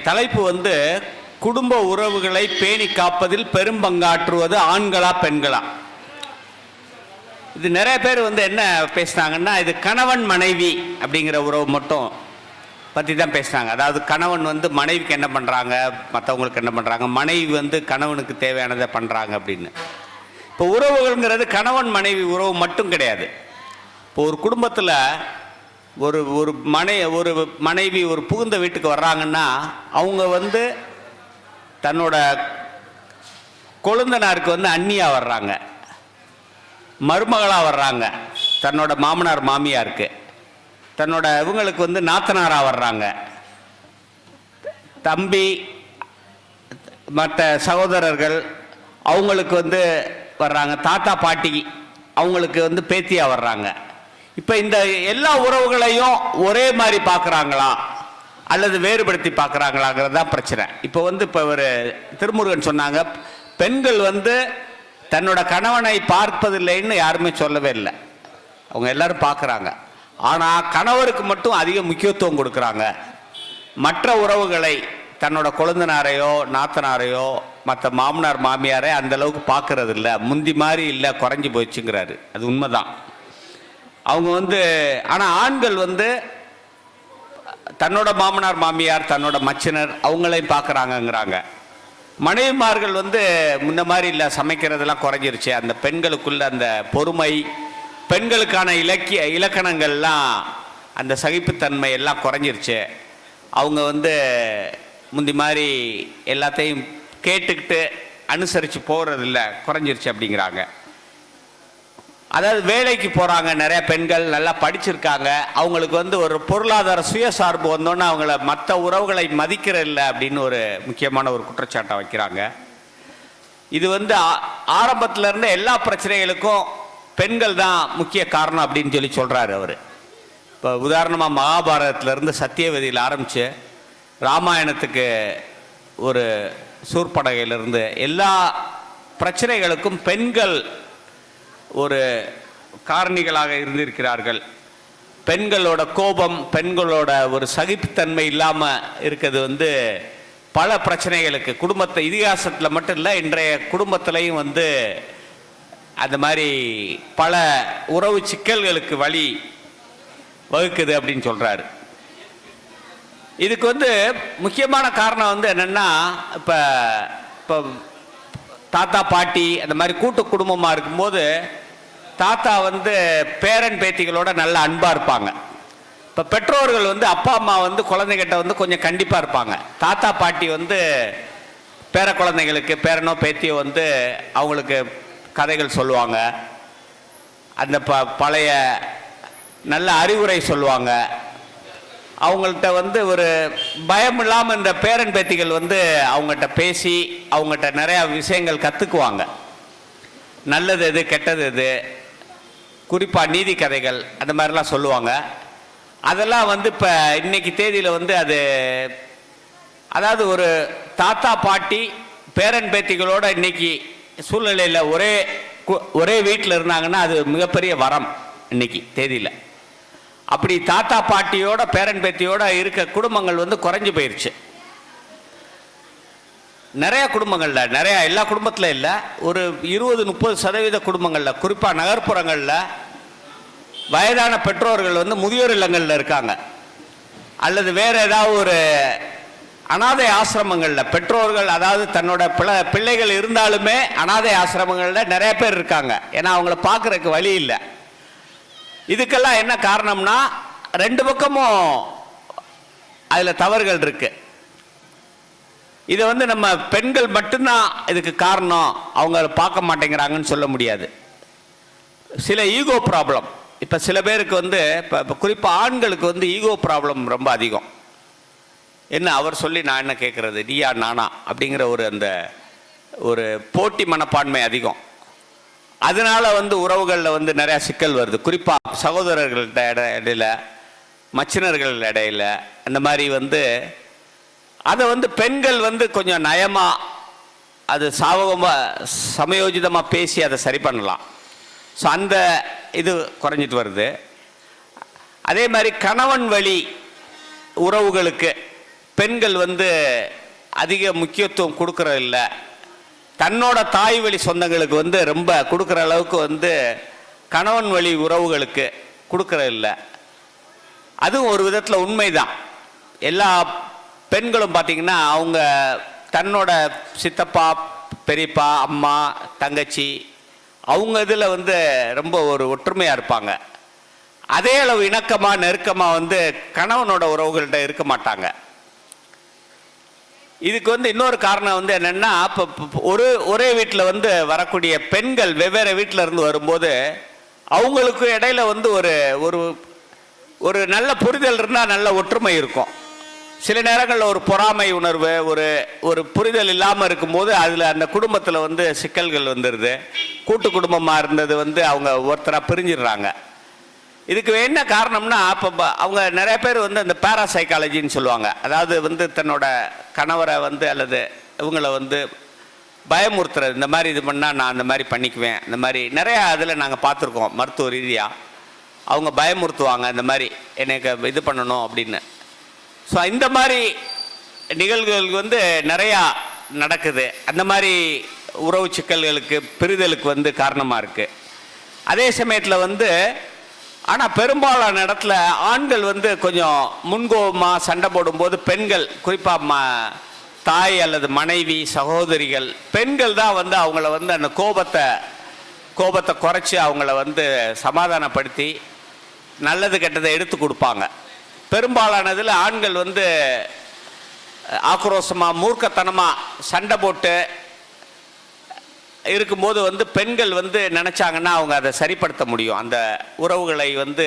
இன்றைய தலைப்பு வந்து குடும்ப உறவுகளை பேணி காப்பதில் பெரும்பங்காற்றுவது ஆண்களா பெண்களா? இது நிறைய பேர் வந்து என்ன பேசுனாங்கன்னா இது கணவன் மனைவி அப்படிங்கிற உறவு மட்டும் பற்றி தான் பேசுனாங்க. அதாவது கணவன் வந்து மனைவிக்கு என்ன பண்ணுறாங்க மற்றவங்களுக்கு என்ன பண்ணுறாங்க மனைவி வந்து கணவனுக்கு தேவையானதை பண்ணுறாங்க அப்படின்னு. இப்போ உறவுகள்ங்கிறது கணவன் மனைவி உறவு மட்டும் கிடையாது. இப்போ ஒரு குடும்பத்தில் ஒரு ஒரு மனை ஒரு மனைவி ஒரு புகுந்த வீட்டுக்கு வர்றாங்கன்னா அவங்க வந்து தன்னோட கொழுந்தனாருக்கு வந்து அண்ணியாக வர்றாங்க. மருமகளாக வர்றாங்க. தன்னோட மாமனார் மாமியாருக்கு. தன்னோட இவங்களுக்கு வந்து நாத்தனாராக வர்றாங்க. தம்பி மற்ற சகோதரர்கள் அவங்களுக்கு வந்து வர்றாங்க. தாத்தா பாட்டி அவங்களுக்கு வந்து பேத்தியாக வர்றாங்க. இப்போ இந்த எல்லா உறவுகளையும் ஒரே மாதிரி பார்க்குறாங்களா? அல்லது வேறுபடுத்தி பார்க்குறாங்களாங்கிறது தான் பிரச்சனை. இப்போ வந்து இப்போ ஒரு திருமுருகன் சொன்னாங்க பெண்கள் வந்து தன்னோட கணவனை பார்ப்பதில்லைன்னு யாருமே சொல்லவே இல்லை. அவங்க எல்லாரும் பார்க்குறாங்க. ஆனால் கணவருக்கு மட்டும் அதிக முக்கியத்துவம் கொடுக்குறாங்க. மற்ற உறவுகளை தன்னோட கொழுந்தனாரையோ நாத்தனாரையோ மற்ற மாமனார் மாமியாரை அந்தளவுக்கு பார்க்கறதில்ல. முந்தி மாதிரி இல்லை குறைஞ்சி போச்சுங்கிறாரு. அது உண்மைதான். அவங்க வந்து ஆனால் ஆண்கள் வந்து தன்னோட மாமனார் மாமியார் தன்னோட மச்சினர் அவங்களையும் பார்க்குறாங்கங்கிறாங்க மனைவிமார்கள் வந்து முன்ன மாதிரி இல்லை சமைக்கிறதெல்லாம் குறைஞ்சிருச்சு. அந்த பெண்களுக்குள்ள அந்த பொறுமை பெண்களுக்கான இலக்கிய இலக்கணங்கள்லாம் அந்த சகிப்புத்தன்மை எல்லாம் குறைஞ்சிருச்சு. அவங்க வந்து முந்தி மாதிரி எல்லாத்தையும் கேட்டுக்கிட்டு அனுசரித்து போகிறதில்ல குறைஞ்சிருச்சு அப்படிங்கிறாங்க. அதாவது வேலைக்கு போகிறாங்க நிறைய பெண்கள் நல்லா படிச்சிருக்காங்க. அவங்களுக்கு வந்து ஒரு பொருளாதார சுயசார்பு வந்தோன்னே அவங்கள மற்ற உறவுகளை மதிக்கிறதில்ல அப்படின்னு ஒரு முக்கியமான ஒரு குற்றச்சாட்டை வைக்கிறாங்க. இது வந்து ஆரம்பத்திலேருந்து இருந்த எல்லா பிரச்சனைகளுக்கும் பெண்கள் தான் முக்கிய காரணம் அப்படின்னு சொல்லி சொல்கிறாரு அவர். இப்போ உதாரணமாக மகாபாரதத்திலேருந்து சத்தியவதியில் ஆரம்பித்து ராமாயணத்துக்கு ஒரு சூர்படகையிலிருந்து எல்லா பிரச்சனைகளுக்கும் பெண்கள் ஒரு காரணிகளாக இருந்திருக்கிறார்கள். பெண்களோட கோபம் பெண்களோட ஒரு சகிப்புத்தன்மை இல்லாமல் இருக்கிறது வந்து பல பிரச்சனைகளுக்கு குடும்பத்தை இதிகாசத்தில் மட்டும் இல்லை இன்றைய குடும்பத்திலையும் வந்து அந்த மாதிரி பல உறவு சிக்கல்களுக்கு வழி வகுக்குது அப்படின்னு சொல்கிறாரு இதுக்கு வந்து முக்கியமான காரணம் வந்து என்னென்னா இப்போ இப்போ தாத்தா பாட்டி அந்த மாதிரி கூட்டு குடும்பமாக இருக்கும்போது தாத்தா வந்து பேரன் பேத்திகளோட நல்ல அன்பாக இருப்பாங்க. இப்போ பெற்றோர்கள் வந்து அப்பா அம்மா வந்து குழந்தைகிட்ட வந்து கொஞ்சம் கண்டிப்பாக இருப்பாங்க. தாத்தா பாட்டி வந்து பேர குழந்தைங்களுக்கு பேரனோ பேத்தியோ வந்து அவங்களுக்கு கதைகள் சொல்லுவாங்க. அந்த ப பழைய நல்ல அறிவுரை சொல்லுவாங்க. அவங்கள்ட்ட வந்து ஒரு பயம் இல்லாமல் இந்த பேரன் பேத்திகள் வந்து அவங்ககிட்ட பேசி அவங்ககிட்ட நிறையா விஷயங்கள் கற்றுக்குவாங்க நல்லது எது கெட்டது எது குறிப்பாக நீதி கதைகள் அந்த மாதிரிலாம் சொல்லுவாங்க. அதெல்லாம் வந்து இப்போ இன்னைக்கு தேதியில் வந்து அது அதாவது ஒரு தாத்தா பாட்டி பேரன் பேத்திகளோட இன்னைக்கு சூழ்நிலையில் ஒரே கு- ஒரே வீட்டில் இருந்தாங்கன்னா அது மிகப்பெரிய வரம் இன்னைக்கு தேதியில். அப்படி தாத்தா பாட்டியோட பேரன் பேத்தியோட இருக்க குடும்பங்கள் வந்து குறைஞ்சு போயிருச்சு. நிறைய குடும்பங்கள்ல நிறைய எல்லா குடும்பத்தில் இல்லை ஒரு இருபது முப்பது சதவீத குடும்பங்களில் குறிப்பாக நகர்ப்புறங்களில் வயதான பெற்றோர்கள் வந்து முதியோர் இல்லங்களில் இருக்காங்க. அல்லது வேற ஏதாவது ஒரு அனாதை ஆசிரமங்களில் பெற்றோர்கள் அதாவது தன்னோட பிள்ளை பிள்ளைகள் இருந்தாலுமே அனாதை ஆசிரமங்களில் நிறைய பேர் இருக்காங்க. ஏன்னா அவங்கள பார்க்குறக்கு வழி இல்லை. இதுக்கெல்லாம் என்ன காரணம்னா ரெண்டு பக்கமும் அதில் தவறுகள் இருக்கு. இதை வந்து நம்ம பெண்கள் மட்டும்தான் இதுக்கு காரணம். அவங்க பார்க்க மாட்டேங்கிறாங்கன்னு சொல்ல முடியாது. சில ஈகோ ப்ராப்ளம். இப்போ சில பேருக்கு வந்து இப்போ இப்போ குறிப்பாக ஆண்களுக்கு வந்து ஈகோ ப்ராப்ளம் ரொம்ப அதிகம். என்ன அவர் சொல்லி நான் என்ன கேட்குறது நீயா நானா? அப்படிங்கிற ஒரு அந்த ஒரு போட்டி மனப்பான்மை அதிகம். அதனால வந்து உறவுகளில் வந்து நிறையா சிக்கல் வருது. குறிப்பாக சகோதரர்கள்ட்ட இட- இடையில மச்சினர்கள் இடையில அந்த மாதிரி வந்து அதை வந்து பெண்கள் வந்து கொஞ்சம் நயமாக அது சாவகமாக சமயோஜிதமாக பேசி அதை சரி பண்ணலாம். ஸோ அந்த இது குறைஞ்சிட்டு வருது. அதே மாதிரி கணவன் வழி உறவுகளுக்கு பெண்கள் வந்து அதிக முக்கியத்துவம் கொடுக்கறதில்ல. தன்னோட தாய் வழி சொந்தங்களுக்கு வந்து ரொம்ப கொடுக்குற அளவுக்கு வந்து கணவன் வழி உறவுகளுக்கு கொடுக்கறதில்ல அதுவும் ஒரு விதத்தில் உண்மைதான். எல்லா பெண்களும் பார்த்தீங்கன்னா அவங்க தன்னோட சித்தப்பா பெரியப்பா அம்மா தங்கச்சி அவங்க இதில் வந்து ரொம்ப ஒரு ஒற்றுமையாக இருப்பாங்க. அதே அளவு இணக்கமாக நெருக்கமாக வந்து கணவனோட உறவுகள்கிட்ட இருக்க மாட்டாங்க. இதுக்கு வந்து இன்னொரு காரணம் வந்து என்னென்னா இப்போ ஒரு ஒரே வீட்டில் வந்து வரக்கூடிய பெண்கள் வெவ்வேறு வீட்டில் இருந்து வரும்போது அவங்களுக்கு இடையில வந்து ஒரு ஒரு ஒரு நல்ல புரிதல் இருந்தால் நல்ல ஒற்றுமை இருக்கும். சில நேரங்களில் ஒரு பொறாமை உணர்வு ஒரு ஒரு புரிதல் இல்லாமல் இருக்கும்போது அதில் அந்த குடும்பத்தில் வந்து சிக்கல்கள் வந்துடுது கூட்டு குடும்பமாக இருந்தது வந்து அவங்க ஒருத்தராக பிரிஞ்சிடுறாங்க. இதுக்கு என்ன காரணம்னா இப்போ அவங்க நிறைய பேர் வந்து அந்த பேராசைக்காலஜின்னு சொல்லுவாங்க. அதாவது வந்து தன்னோட கணவரை வந்து அல்லது இவங்களை வந்து பயமுறுத்துறது இந்த மாதிரி இது பண்ணால் நான் அந்த மாதிரி பண்ணிக்குவேன் இந்த மாதிரி நிறையா அதில் நாங்கள் பார்த்துருக்கோம் மருத்துவ ரீதியாக அவங்க பயமுறுத்துவாங்க இந்த மாதிரி எனக்கு இது பண்ணணும் அப்படின்னு. ஸோ இந்த மாதிரி நிகழ்வுகள் வந்து நிறையா நடக்குது. அந்த மாதிரி உறவு சிக்கல்களுக்கு பிரிதலுக்கு வந்து காரணமாக இருக்குது அதே சமயத்தில் வந்து ஆனால் பெரும்பாலான இடத்துல ஆண்கள் வந்து கொஞ்சம் முன்கோபமாக சண்டை போடும்போது பெண்கள் குறிப்பாக ம தாய் அல்லது மனைவி சகோதரிகள் பெண்கள் தான் வந்து அவங்கள வந்து அந்த கோபத்தை கோபத்தை குறைச்சி அவங்கள வந்து சமாதானப்படுத்தி நல்லது கெட்டதை எடுத்து கொடுப்பாங்க. பெரும்பாலானதில் ஆண்கள் வந்து ஆக்ரோஷமாக மூர்க்கத்தனமாக சண்டை போட்டு இருக்கும்போது வந்து பெண்கள் வந்து நினச்சாங்கன்னா அவங்க அதை சரிப்படுத்த முடியும். அந்த உறவுகளை வந்து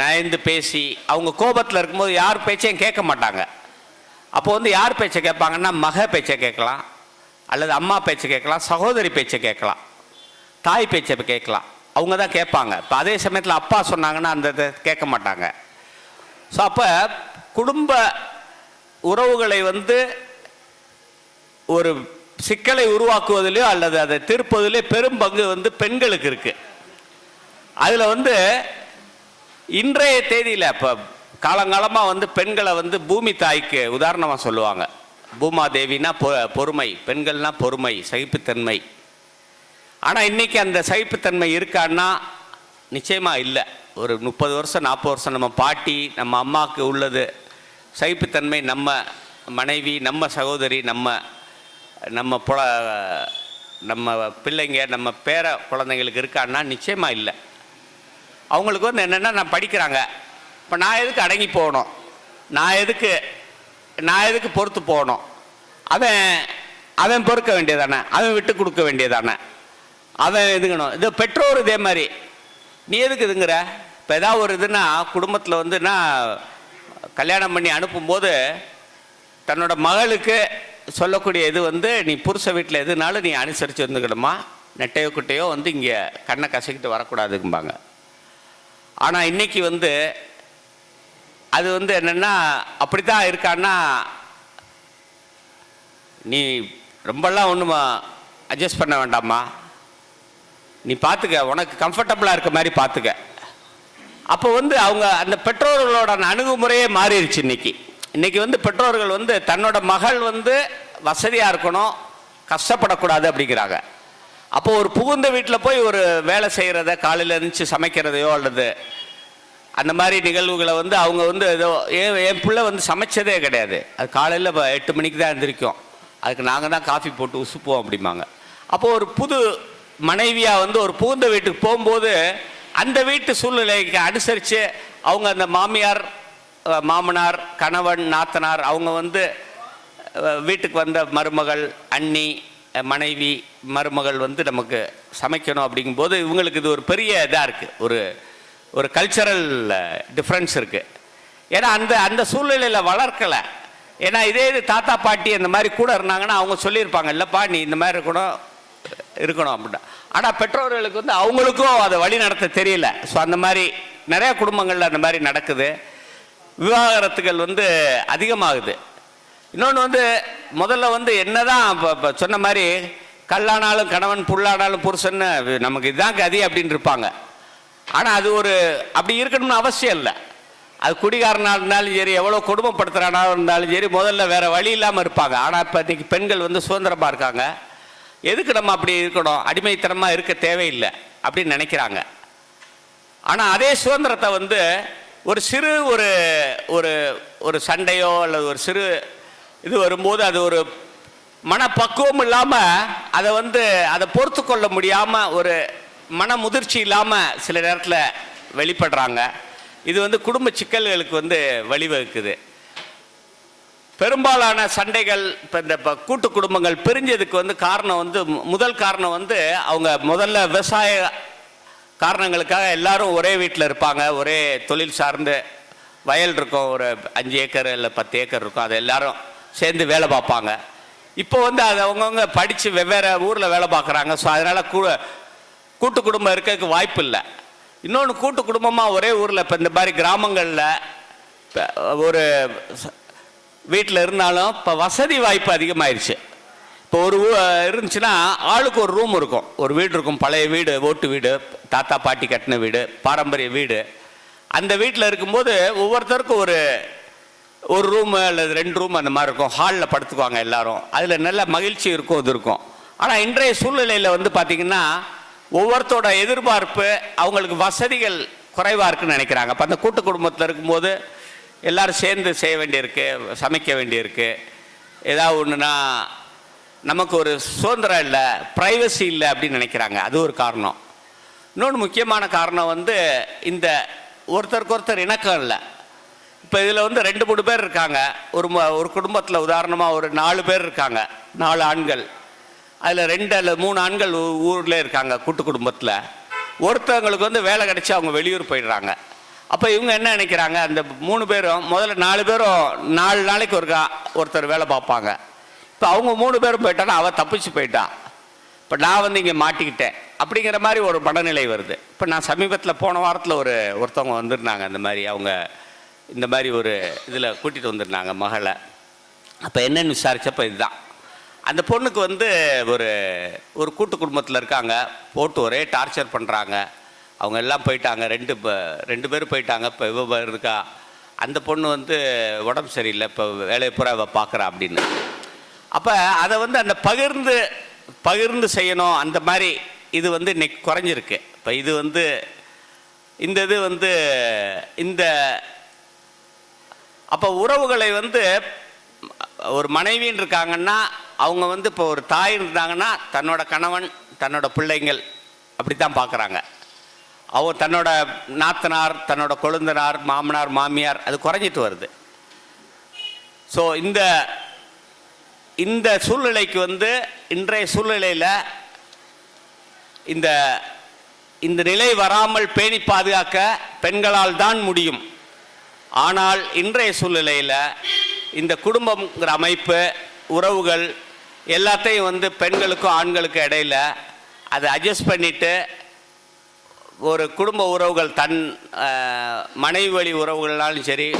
நயந்து பேசி அவங்க கோபத்தில் இருக்கும்போது யார் பேச்சையும் கேட்க மாட்டாங்க. அப்போ வந்து யார் பேச்சை கேட்பாங்கன்னா மக பேச்சை கேட்கலாம் அல்லது அம்மா பேச்சை கேட்கலாம் சகோதரி பேச்சை கேட்கலாம் தாய் பேச்சை கேட்கலாம். அவங்க தான் கேட்பாங்க. இப்போ அதே சமயத்தில் அப்பா சொன்னாங்கன்னா அந்த இதை கேட்க மாட்டாங்க. ஸோ அப்போ குடும்ப உறவுகளை வந்து ஒரு சிக்கலை உருவாக்குவதிலோ அல்லது அதை தீர்ப்பதிலே பெரும் பங்கு வந்து பெண்களுக்கு இருக்கு. அதில் வந்து இன்றைய தேதியில் இப்போ காலங்காலமாக வந்து பெண்களை வந்து பூமி தாய்க்கு உதாரணமாக சொல்லுவாங்க. பூமா தேவினா பொ பொறுமை பெண்கள்னா பொறுமை சகிப்புத்தன்மை. ஆனால் இன்னைக்கு அந்த சகிப்புத்தன்மை இருக்கான்னா நிச்சயமாக இல்லை. ஒரு முப்பது வருஷம் நாற்பது வருஷம் நம்ம பாட்டி நம்ம அம்மாவுக்கு உள்ளது. சகிப்புத்தன்மை நம்ம மனைவி நம்ம சகோதரி நம்ம நம்ம புல நம்ம பிள்ளைங்க நம்ம பேர குழந்தைங்களுக்கு இருக்கான்னா நிச்சயமாக இல்லை. அவங்களுக்கு வந்து என்னென்னா நான் படிக்கிறாங்க. இப்போ நான் எதுக்கு அடங்கி போகணும்? நான் எதுக்கு நான் எதுக்கு பொறுத்து போகணும்? அவன் அவன் பொறுக்க வேண்டியதானே? அவன் விட்டு கொடுக்க வேண்டியதானே? அவன் இதுங்கணும். இது பெற்றோர் இதே மாதிரி. நீ எதுக்கு இதுங்கிற? இப்போ ஏதாவது ஒரு இதுனா குடும்பத்தில் வந்துன்னா கல்யாணம் பண்ணி அனுப்பும்போது தன்னோட மகளுக்கு சொல்லக்கூடிய இது வந்து நீ புருஷ வீட்டில் எதுனாலும் நீ அனுசரித்து வந்துக்கணுமா நெட்டையோ குட்டையோ வந்து இங்கே கண்ணை கசக்கிட்டு வரக்கூடாதுங்கம்பாங்க ஆனால் இன்றைக்கி வந்து அது வந்து என்னென்னா அப்படி தான் இருக்கான்னா நீ ரொம்பலாம் ஒன்றும் அட்ஜஸ்ட் பண்ண வேண்டாமா? நீ பார்த்துக்க உனக்கு கம்ஃபர்டபுளாக இருக்க மாதிரி பார்த்துக்க அப்போ வந்து அவங்க அந்த பெற்றோர்களோட அணுகுமுறையே மாறிடுச்சு இன்னைக்கு. இன்னைக்கு வந்து பெற்றோர்கள் வந்து தன்னோட மகள் வந்து வசதியாக இருக்கணும் கஷ்டப்படக்கூடாது அப்படிங்கிறாங்க. அப்போ ஒரு புகுந்த வீட்டில் போய் ஒரு வேலை செய்கிறத காலையில் இருந்துச்சு சமைக்கிறதையோ அல்லது அந்த மாதிரி நிகழ்வுகளை வந்து அவங்க வந்து ஏதோ என் என் பிள்ளை வந்து சமைச்சதே கிடையாது. அது காலையில் எட்டு மணிக்கு தான் எழுந்திரிக்கும் அதுக்கு நாங்கள் தான் காஃபி போட்டு உசுப்போம் அப்படிம்பாங்க. அப்போது ஒரு புது மனைவியாக வந்து ஒரு புகுந்த வீட்டுக்கு போகும்போது அந்த வீட்டு சூழ்நிலைக்கு அனுசரித்து அவங்க அந்த மாமியார் மாமனார் கணவன் நாத்தனார் அவங்க வந்து வீட்டுக்கு வந்த மருமகள் அண்ணி மனைவி மருமகள் வந்து நமக்கு சமைக்கணும் அப்படிங்கும்போது இவங்களுக்கு இது ஒரு பெரிய இதாக இருக்குது ஒரு ஒரு கல்ச்சரல் டிஃப்ரென்ஸ் இருக்குது ஏன்னா அந்த அந்த சூழ்நிலையில் வளர்க்கலை. ஏன்னா இதே இது தாத்தா பாட்டி அந்த மாதிரி கூட இருந்தாங்கன்னா அவங்க சொல்லியிருப்பாங்க இல்லைப்பா நீ இந்த மாதிரி இருக்கணும் இருக்கணும் அப்படின்னா. ஆனால் பெற்றோர்களுக்கு வந்து அவங்களுக்கும் அதை வழி நடத்த தெரியல. ஸோ அந்த மாதிரி நிறைய குடும்பங்களில் அந்த மாதிரி நடக்குது. விவாகரத்துகள் வந்து அதிகமாகுது. இன்னொன்று வந்து முதல்ல வந்து என்னதான் இப்போ இப்போ சொன்ன மாதிரி கல்லானாலும் கணவன் புல்லானாலும் புருஷன்னு நமக்கு இதுதான் கதி அப்படின்னு இருப்பாங்க. ஆனால் அது ஒரு அப்படி இருக்கணும்னு அவசியம் இல்லை. அது குடிகாரனாக இருந்தாலும் சரி எவ்வளோ கொடுமைப்படுத்துகிறானா இருந்தாலும் சரி முதல்ல வேறு வழி இல்லாமல் இருப்பாங்க. ஆனால் இப்போ இன்றைக்கி பெண்கள் வந்து சுதந்திரமாக இருக்காங்க. எதுக்கு நம்ம அப்படி இருக்கணும்? அடிமைத்தனமாக இருக்க தேவையில்லை அப்படின்னு நினைக்கிறாங்க. ஆனால் அதே சுதந்திரத்தை வந்து ஒரு சிறு ஒரு ஒரு ஒரு சண்டையோ அல்லது ஒரு சிறு இது வரும்போது அது ஒரு மனப்பக்குவம் இல்லாமல் அதை வந்து அதை பொறுத்து கொள்ள முடியாமல் ஒரு மன முதிர்ச்சி இல்லாமல் சில நேரத்தில் வெளிப்படுறாங்க. இது வந்து குடும்ப சிக்கல்களுக்கு வந்து வழிவகுக்குது. பெரும்பாலான சண்டைகள் இப்போ இந்த இப்போ கூட்டு குடும்பங்கள் பிரிஞ்சதுக்கு வந்து காரணம் வந்து மு- முதல் காரணம் வந்து அவங்க முதல்ல விவசாய காரணங்களுக்காக எல்லாரும் ஒரே வீட்டில் இருப்பாங்க. ஒரே தொழில் சார்ந்து வயல் இருக்கும். ஒரு அஞ்சு ஏக்கர் இல்லை பத்து ஏக்கர் இருக்கும். அது எல்லாரும் சேர்ந்து வேலை பார்ப்பாங்க. இப்போ வந்து அது அவங்கவுங்க படித்து வெவ்வேறு ஊரில் வேலை பார்க்குறாங்க. ஸோ அதனால் கூ கூட்டு குடும்பம் இருக்கிறதுக்கு வாய்ப்பு இல்லை. இன்னொன்று கூட்டு குடும்பமாக ஒரே ஊரில் இப்போ இந்த மாதிரி கிராமங்களில் ஒரு வீட்டில் இருந்தாலும் இப்போ வசதி வாய்ப்பு அதிகமாயிருச்சு. இப்போ ஒரு இருந்துச்சுன்னா ஆளுக்கு ஒரு ரூம் இருக்கும். ஒரு வீடு இருக்கும். பழைய வீடு ஓட்டு வீடு தாத்தா பாட்டி கட்டின வீடு பாரம்பரிய வீடு. அந்த வீட்டில் இருக்கும்போது ஒவ்வொருத்தருக்கும் ஒரு ஒரு ரூமு அல்லது ரெண்டு ரூம் அந்த மாதிரி இருக்கும். ஹாலில் படுத்துக்குவாங்க எல்லாரும். அதில் நல்ல மகிழ்ச்சி இருக்கும் இது இருக்கும். ஆனால் இன்றைய சூழ்நிலையில் வந்து பார்த்திங்கன்னா ஒவ்வொருத்தரோட எதிர்பார்ப்பு அவங்களுக்கு வசதிகள் குறைவாக இருக்குன்னு நினைக்கிறாங்க. அப்போ அந்த கூட்டு குடும்பத்தில் இருக்கும்போது எல்லோரும் சேர்ந்து செய்ய வேண்டியிருக்கு சமைக்க வேண்டியிருக்கு. ஏதாவது ஒன்றுனா நமக்கு ஒரு சுதந்திரம் இல்லை ப்ரைவசி இல்லை அப்படின்னு நினைக்கிறாங்க. அது ஒரு காரணம். இன்னொன்று முக்கியமான காரணம் வந்து இந்த ஒருத்தருக்கு ஒருத்தர் இணக்கம் இல்லை. இப்போ இதில் வந்து ரெண்டு மூணு பேர் இருக்காங்க. ஒரு ஒரு குடும்பத்தில் உதாரணமாக ஒரு நாலு பேர் இருக்காங்க. நாலு ஆண்கள். அதில் ரெண்டு அல்லது மூணு ஆண்கள் ஊரில் இருக்காங்க கூட்டு குடும்பத்தில். ஒருத்தவங்களுக்கு வந்து வேலை கிடச்சி அவங்க வெளியூர் போயிடுறாங்க. அப்போ இவங்க என்ன நினைக்கிறாங்க? அந்த மூணு பேரும் முதல்ல நாலு பேரும் நாலு நாளைக்கு ஒருக்கா ஒருத்தர் வேலை பார்ப்பாங்க. இப்போ அவங்க மூணு பேரும் போயிட்டானா அவள் தப்பிச்சு போயிட்டா இப்போ நான் வந்து இங்கே மாட்டிக்கிட்டேன். அப்படிங்கிற மாதிரி ஒரு மனநிலை வருது. இப்போ நான் சமீபத்தில் போன வாரத்தில் ஒரு ஒருத்தவங்க வந்திருந்தாங்க இந்த மாதிரி அவங்க இந்த மாதிரி ஒரு இதில் கூட்டிகிட்டு வந்திருந்தாங்க மகளை. அப்போ என்னன்னு விசாரித்தப்போ இதுதான். அந்த பொண்ணுக்கு வந்து ஒரு ஒரு கூட்டு குடும்பத்தில் இருக்காங்க. போட்டு ஒரே டார்ச்சர் பண்ணுறாங்க அவங்க எல்லாம் போயிட்டாங்க. ரெண்டு ரெண்டு பேரும் போயிட்டாங்க. இப்போ இவ இருக்கா. அந்த பொண்ணு வந்து உடம்பு சரியில்லை. இப்போ வேலையை பூரா இவ பார்க்குறா அப்படின்னு. அப்போ அதை வந்து அந்த பகிர்ந்து பகிர்ந்து செய்யணும் அந்த மாதிரி இது வந்து இன்னைக்கு குறைஞ்சிருக்கு. இப்போ இது வந்து இந்த இது வந்து இந்த அப்போ உறவுகளை வந்து ஒரு மனைவின்னு இருக்காங்கன்னா அவங்க வந்து இப்போ ஒரு தாய் இருந்தாங்கன்னா தன்னோட கணவன் தன்னோட பிள்ளைங்கள் அப்படி தான் பார்க்குறாங்க அவ தன்னோட நாத்தனார் தன்னோட கொழுந்தனார் மாமனார் மாமியார் அது குறைஞ்சிட்டு வருது. ஸோ இந்த இந்த சூழ்நிலைக்கு வந்து இன்றைய சூழ்நிலையில் இந்த இந்த நிலை வராமல் பேணி பாதுகாக்க பெண்களால் தான் முடியும். ஆனால் இன்றைய சூழ்நிலையில் இந்த குடும்பங்கிற அமைப்பு உறவுகள் எல்லாத்தையும் வந்து பெண்களுக்கும் ஆண்களுக்கும் இடையில அதை அட்ஜஸ்ட் பண்ணிட்டு ஒரு குடும்ப உறவுகள் தன் மனைவி வழி உறவுகள்னாலும் சரி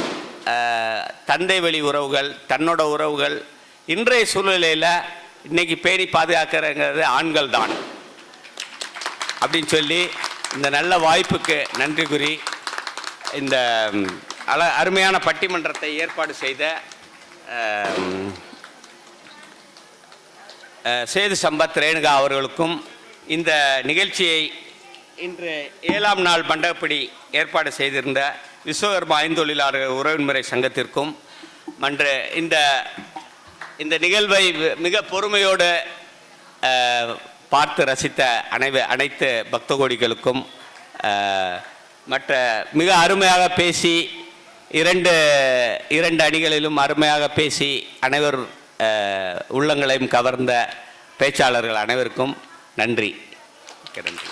தந்தை வழி உறவுகள் தன்னோட உறவுகள் இன்றைய சூழ்நிலையில் இன்னைக்கு பேணி பாதுகாக்கிறங்கிறது ஆண்கள் தான் அப்படின்னு சொல்லி இந்த நல்ல வாய்ப்புக்கு நன்றி கூறி இந்த ம், அழ அருமையான பட்டிமன்றத்தை ஏற்பாடு செய்த சேது சம்பத் ரேணுகா அவர்களுக்கும் இந்த நிகழ்ச்சியை இன்று ஏழாம் நாள் மண்டபப்படி ஏற்பாடு செய்திருந்த விஸ்வகர்மா ஐந்தொழிலாளர் உறவின்முறை சங்கத்திற்கும் மன்று இந்த இந்த நிகழ்வை மிக பொறுமையோடு பார்த்து ரசித்த அனைவ அனைத்து பக்த கோடிகளுக்கும் மற்ற மிக அருமையாக பேசி இரண்டு இரண்டு அணிகளிலும் அருமையாக பேசி அனைவர் உள்ளங்களையும் கவர்ந்த பேச்சாளர்கள் அனைவருக்கும் நன்றி. நன்றி.